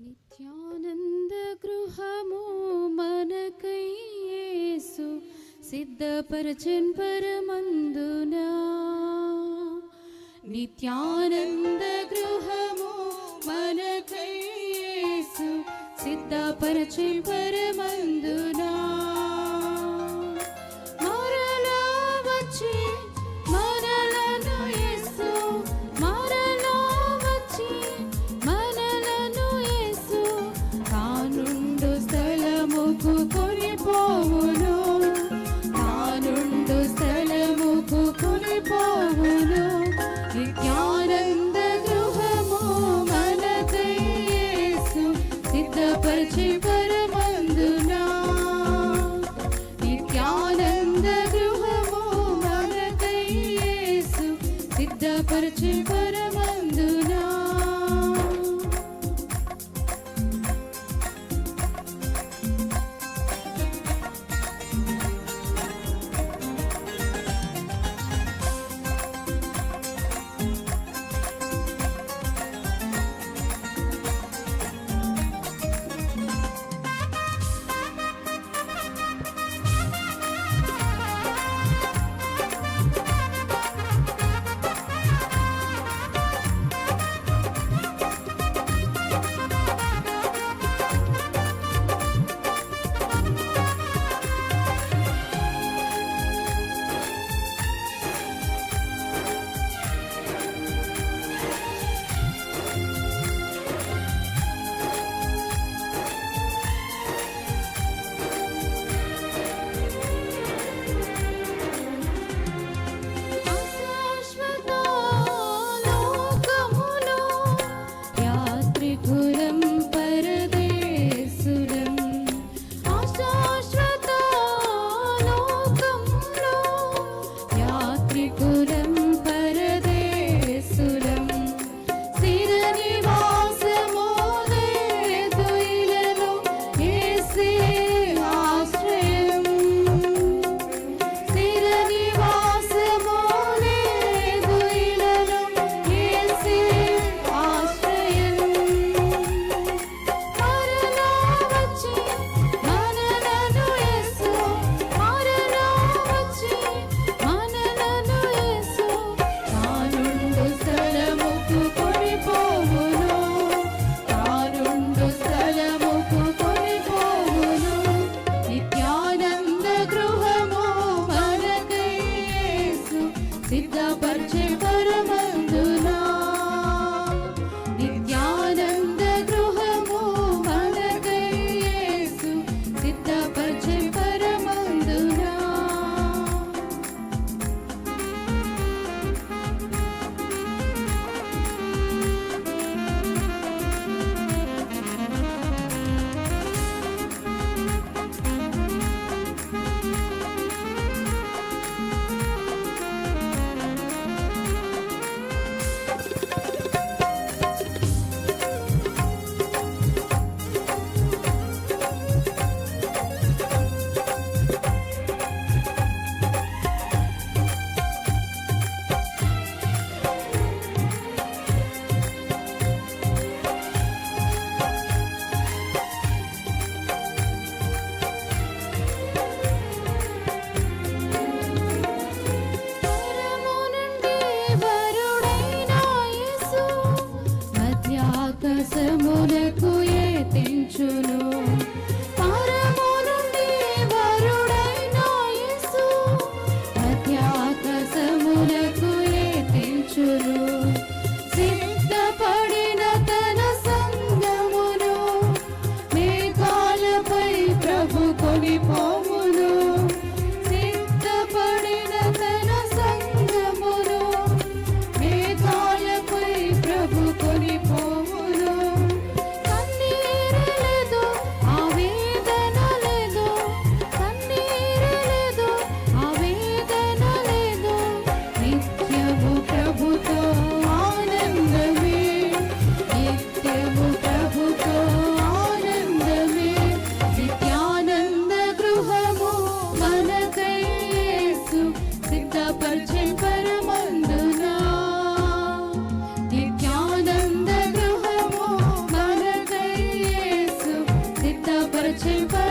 నిత్యానందగృహము మనకయ్యేసు సిద్ధపరచన్ పరమందునా. నిత్యానందగృహము మనకయ్యేసు సిద్ధపరచన్ పరమందునా. could ఆకాశమునకు A తెంచును? to burn.